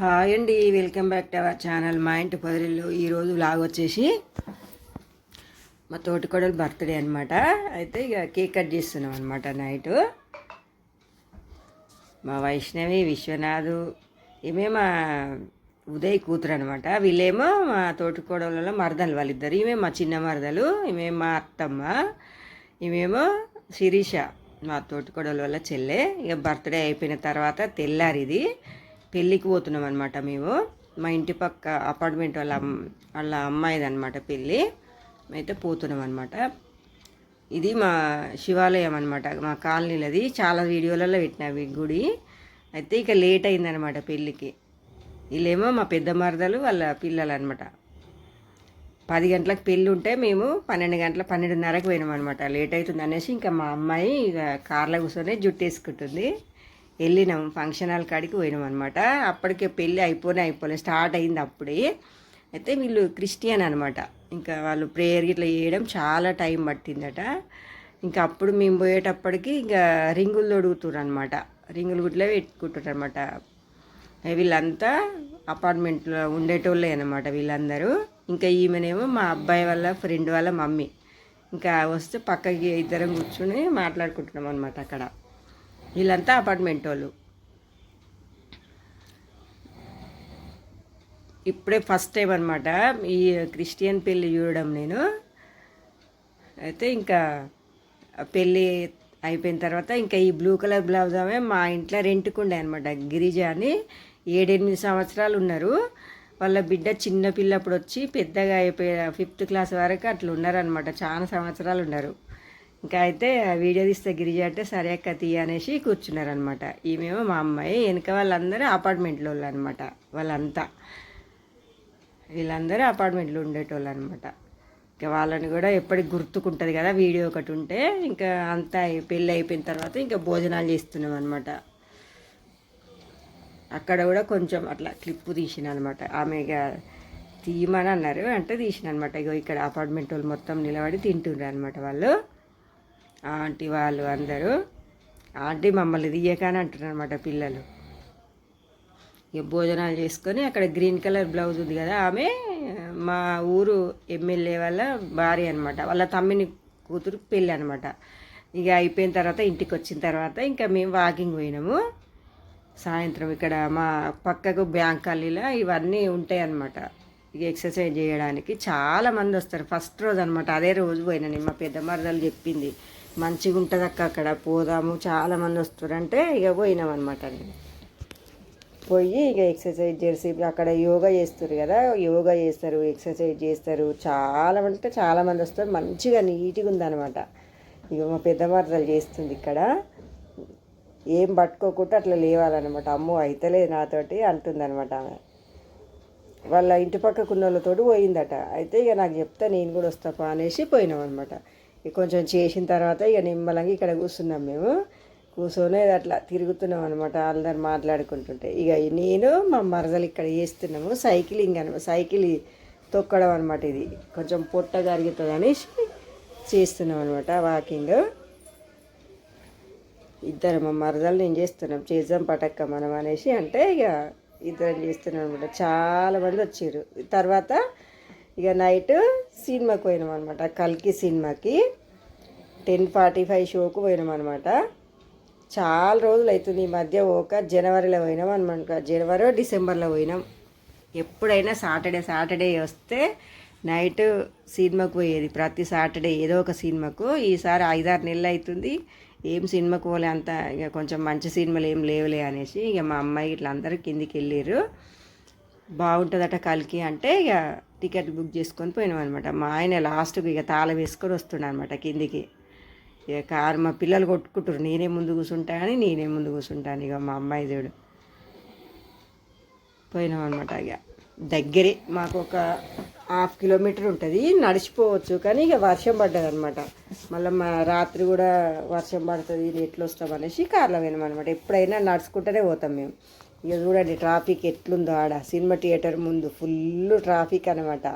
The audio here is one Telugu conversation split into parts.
హాయ్ అండి welcome back to our channel మా ఇంటి పొదరిల్లు ఈరోజు లాగ్ వచ్చేసి మా తోటికోడలు బర్త్డే అనమాట అయితే ఇక కేక్ కట్ చేస్తున్నాం అనమాట నైట్. మా వైష్ణవి విశ్వనాథు ఈమె మా ఉదయ్ కూతురు అనమాట వీళ్ళేమో మా తోటికోడలలో మరదలు వాళ్ళిద్దరు. ఈమె మా చిన్న మరదలు ఈమె మా అత్తమ్మ ఈమెమో శిరీష మా తోటికోడల వల్ల చెల్లె. ఇక బర్త్డే అయిపోయిన తర్వాత తెల్లారిది. పెళ్ళికి పోతున్నాం అనమాట మేము. మా ఇంటి పక్క అపార్ట్మెంట్ వాళ్ళ అమ్- వాళ్ళ అమ్మాయిది అనమాట పెళ్ళి. అయితే పోతున్నాం అనమాట ఇది మా శివాలయం అనమాట మా కాలనీలది. చాలా వీడియోలలో పెట్టిన ఈ గుడి. అయితే ఇక లేట్ అయిందనమాట పెళ్ళికి. వీళ్ళేమో మా పెద్ద మరదలు వాళ్ళ పిల్లలు అనమాట పది గంటలకు పెళ్ళి ఉంటే మేము పన్నెండు గంటల పన్నెండున్నరకు పోయినాం అనమాట లేట్ అవుతుంది అనేసి ఇంకా మా అమ్మాయి ఇక కార్లో కూర్చొని జుట్టు వేసుకుంటుంది. వెళ్ళినాం ఫంక్షన్ హాల్ కాడికి పోయినాం అనమాట అప్పటికే పెళ్ళి అయిపోనే అయిపోలే స్టార్ట్ అయింది అప్పుడే. అయితే వీళ్ళు క్రిస్టియన్ అనమాట ఇంకా వాళ్ళు ప్రేయర్ ఇట్లా చేయడం చాలా టైం పట్టిందట. ఇంకా అప్పుడు మేము పోయేటప్పటికి ఇంకా రింగులు తొడుగుతున్నారు అనమాట రింగులు గుట్లే పెట్టుకుంటారు అనమాట వీళ్ళంతా అపార్ట్మెంట్లో ఉండేటోళ్ళే అనమాట వీళ్ళందరూ. ఇంకా ఈమెనేమో మా అబ్బాయి వాళ్ళ ఫ్రెండ్ వాళ్ళ మమ్మీ. ఇంకా వస్తే పక్కకి ఇద్దరం కూర్చుని మాట్లాడుకుంటున్నాం అనమాట అక్కడ. వీళ్ళంతా అపార్ట్మెంట్ వాళ్ళు. ఇప్పుడే ఫస్ట్ టైం అనమాట ఈ క్రిస్టియన్ పెళ్ళి చూడడం నేను. అయితే ఇంకా పెళ్ళి అయిపోయిన తర్వాత ఇంకా ఈ బ్లూ కలర్ బ్లౌజ్ ఆమె మా ఇంట్లో రెంట్కుండే అనమాట గిరిజ అని. ఏడెనిమిది సంవత్సరాలు ఉన్నారు. వాళ్ళ బిడ్డ చిన్న పిల్లప్పుడు వచ్చి పెద్దగా అయిపోయి ఫిఫ్త్ క్లాస్ వరకు అట్లా ఉన్నారనమాట చాలా సంవత్సరాలు ఉన్నారు. ఇంకా అయితే ఆ వీడియో తీస్తే గిరిజ అంటే సరే అక్క తీయ అనేసి కూర్చున్నారనమాట ఈమెమో మా అమ్మాయి వెనక వాళ్ళందరూ అపార్ట్మెంట్లో వాళ్ళు అనమాట వాళ్ళంతా. వీళ్ళందరూ అపార్ట్మెంట్లో ఉండేటోళ్ళు అనమాట ఇంకా వాళ్ళని కూడా ఎప్పటికి గుర్తుకుంటుంది కదా వీడియో ఒకటి ఉంటే. ఇంకా అంతా అయి- పెళ్ళి అయిపోయిన తర్వాత ఇంకా భోజనాలు చేస్తున్నాం అనమాట అక్కడ కూడా కొంచెం అట్లా క్లిప్ తీసిన అనమాట ఆమె ఇక తీయమని అన్నారు అంటే తీసిన అనమాట ఇగో ఇక్కడ అపార్ట్మెంట్ వాళ్ళు మొత్తం నిలబడి తింటుండ్రు అనమాట వాళ్ళు. ఆంటీ వాళ్ళు అందరూ ఆంటీ మమ్మల్ని తీయకని అంటున్నారు అనమాట పిల్లలు. ఇక భోజనాలు చేసుకొని అక్కడ గ్రీన్ కలర్ బ్లౌజ్ ఉంది కదా ఆమె మా ఊరు ఎమ్మెల్యే వాళ్ళ భార్య అనమాట వాళ్ళ తమ్మిని కూతురు పెళ్ళి అనమాట ఇక అయిపోయిన తర్వాత ఇంటికి వచ్చిన తర్వాత ఇంకా మేము వాకింగ్ పోయినాము. సాయంత్రం ఇక్కడ మా పక్కకు బ్యాంక్ అల్లీలో ఇవన్నీ ఉంటాయి అన్నమాట ఇక ఎక్సర్సైజ్ చేయడానికి చాలా మంది వస్తారు. ఫస్ట్ రోజు అనమాట అదే రోజు పోయినా నేను. మా పెద్ద మరదలు చెప్పింది. మంచిగా ఉంటుంది అక్క అక్కడ. పోదాము. చాలా మంది ఇక పోయినాం అనమాట నేను. పోయి ఇక ఎక్సర్సైజ్ చేసి అక్కడ యోగా చేస్తారు కదా. యోగా చేస్తారు ఎక్సర్సైజ్ చేస్తారు. చాలా అంటే చాలా మంది వస్తారు. మంచిగా నీట్గా ఉందన్నమాట. ఇక మా పెద్ద మరదలు చేస్తుంది ఇక్కడ. ఏం పట్టుకోకుండా అట్లా లేవాలన్నమాట. అమ్మో అయితలేదు నాతోటి అంటుందన్నమాట ఆమె. వాళ్ళ ఇంటి పక్కకు ఉన్న వాళ్ళతో పోయిందట. అయితే ఇక నాకు చెప్తే నేను కూడా వస్తాపా అనేసి పోయినాం అనమాట కొంచెం చేసిన తర్వాత ఇక నిమ్మలంగా ఇక్కడ కూర్చున్నాం మేము. కూర్చొని అట్లా తిరుగుతున్నాం అనమాట అందరు మాట్లాడుకుంటుంటే. ఇక నేను మా మరదలు ఇక్కడ చేస్తున్నాము. సైకిలింగ్ అనమాట సైకిల్ తొక్కడం అనమాట ఇది. కొంచెం పొట్ట కరుగుతుంది అనేసి చేస్తున్నాం అనమాట వాకింగ్ ఇద్దరు మా మరదలు నేను చేస్తున్నాం. చేద్దాం పటక్క మనం అనేసి అంటే ఇక ఇద్దరం చేస్తున్నాం అనమాట చాలామంది వచ్చారు. తర్వాత ఇక నైట్ సినిమాకి పోయినాం అనమాట కల్కి సినిమాకి. టెన్ ఫార్టీ ఫైవ్ షోకు పోయినాం అనమాట చాలా రోజులు అవుతుంది ఈ మధ్య ఒక జనవరిలో పోయినాం అనమాట జనవరి డిసెంబర్లో పోయినాం. ఎప్పుడైనా సాటర్డే సాటర్డే వస్తే నైట్ సినిమాకు పోయేది. ప్రతి సాటర్డే ఏదో ఒక సినిమాకు. ఈసారి ఐదారు నెలలు అవుతుంది ఏం సినిమాకు పోలే అంత ఇక కొంచెం మంచి సినిమాలు ఏం లేవులే అనేసి ఇక మా అమ్మాయి ఇట్లా అందరూ కిందికి వెళ్ళారు బాగుంటుందట కలికి అంటే ఇక టికెట్ బుక్ చేసుకొని పోయినాం అనమాట మా ఆయన లాస్ట్కి ఇక తాళం వేసుకొని వస్తుండ అనమాట కిందికి. ఇక కారు మా పిల్లలు కొట్టుకుంటారు నేనే ముందు కూర్చుంటా అని నేనే ముందు కూర్చుంటాను ఇక మా అమ్మాయి దేవుడు. పోయినాం అనమాట ఇక. దగ్గరే మాకు ఒక హాఫ్ కిలోమీటర్ ఉంటుంది. నడిచిపోవచ్చు కానీ ఇక వర్షం పడ్డది అనమాట మళ్ళీ మా రాత్రి కూడా వర్షం పడుతుంది. ఎట్లా వస్తాం అనేసి కార్లో పోయినాం అనమాట ఎప్పుడైనా నడుచుకుంటూనే పోతాం మేము. ఇక చూడండి ట్రాఫిక్ ఎట్లుందో ఆడ. సినిమా థియేటర్ ముందు ఫుల్ ట్రాఫిక్ అనమాట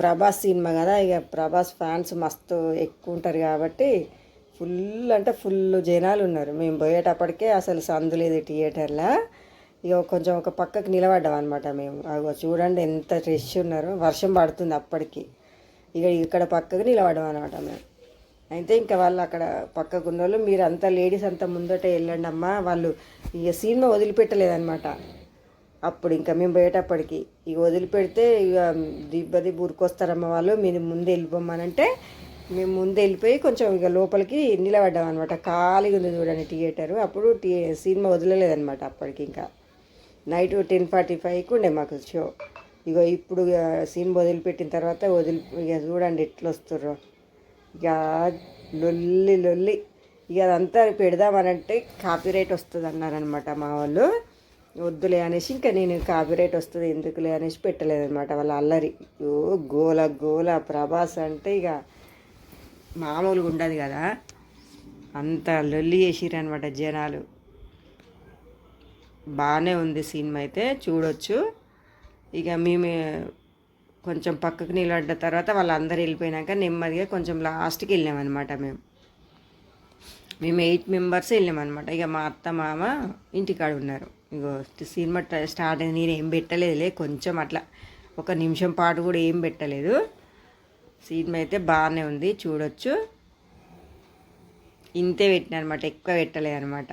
ప్రభాస్ సినిమా కదా ఇక ప్రభాస్ ఫ్యాన్స్ మస్తు ఎక్కువ ఉంటారు కాబట్టి ఫుల్ అంటే ఫుల్ జనాలు ఉన్నారు. మేము పోయేటప్పటికే అసలు సందు లేదు థియేటర్లో. ఇక కొంచెం ఒక పక్కకు నిలబడ్డాం అనమాట మేము. అగో చూడండి ఎంత రష్ ఉన్నారో. వర్షం పడుతుంది అప్పటికి. ఇక ఇక్కడ పక్కకు నిలబడ్డాం అనమాట మేము. అయితే ఇంకా వాళ్ళు అక్కడ పక్కకు ఉన్న వాళ్ళు మీరు అంతా లేడీస్ అంతా ముందట వెళ్ళండి అమ్మా. వాళ్ళు ఇక సినిమా వదిలిపెట్టలేదన్నమాట. అప్పుడు ఇంకా మేము పోయేటప్పటికి ఇక వదిలిపెడితే ఇక దిబ్బది ఊరికొస్తారమ్మ వాళ్ళు మీరు ముందు వెళ్ళిపోమనంటే మేము ముందు వెళ్ళిపోయి కొంచెం ఇక లోపలికి నిలబడ్డాం అనమాట ఖాళీగా ఉంది చూడండి థియేటరు. అప్పుడు టీ సినిమా వదలలేదనమాట అప్పటికి ఇంకా. నైట్ టెన్ ఫార్టీ ఫైవ్కి ఉండే మాకు షో. ఇగో ఇప్పుడు ఇక సినిమా వదిలిపెట్టిన తర్వాత వదిలి ఇక చూడండి ఎట్లా వస్తుర్రో ఇక లొల్లి లొల్లి ఇక అదంతా పెడదామనంటే కాపీరైట్ వస్తుంది అన్నారనమాట మా వాళ్ళు. వద్దులే అనేసి ఇంకా నేను కాపీరైట్ వస్తుంది ఎందుకులే అనేసి పెట్టలేదనమాట వాళ్ళ అల్లరి. ఓ గోల గోల ప్రభాస్ అంటే ఇక మామూలుగా ఉండదు కదా. అంత లొల్లి చేసిరనమాట జనాలు. బాగానే ఉంది సినిమా అయితే చూడొచ్చు. ఇక మేము కొంచెం పక్కకు నిలబడ్డ తర్వాత వాళ్ళందరూ వెళ్ళిపోయినాక నెమ్మదిగా కొంచెం లాస్ట్కి వెళ్ళామన్నమాట మేము. మేము ఎయిట్ మెంబర్స్ వెళ్ళామన్నమాట ఇక మా అత్త మామ ఇంటికాడ ఉన్నారు. ఇగో సినిమా స్టార్ట్ అయింది. నేను ఏం పెట్టలేదులే. కొంచెం అట్లా ఒక నిమిషం పాటు కూడా ఏం పెట్టలేదు. సినిమా అయితే బాగానే ఉంది. చూడొచ్చు. ఇంతే పెట్టిన అనమాట ఎక్కువ పెట్టలేదు అనమాట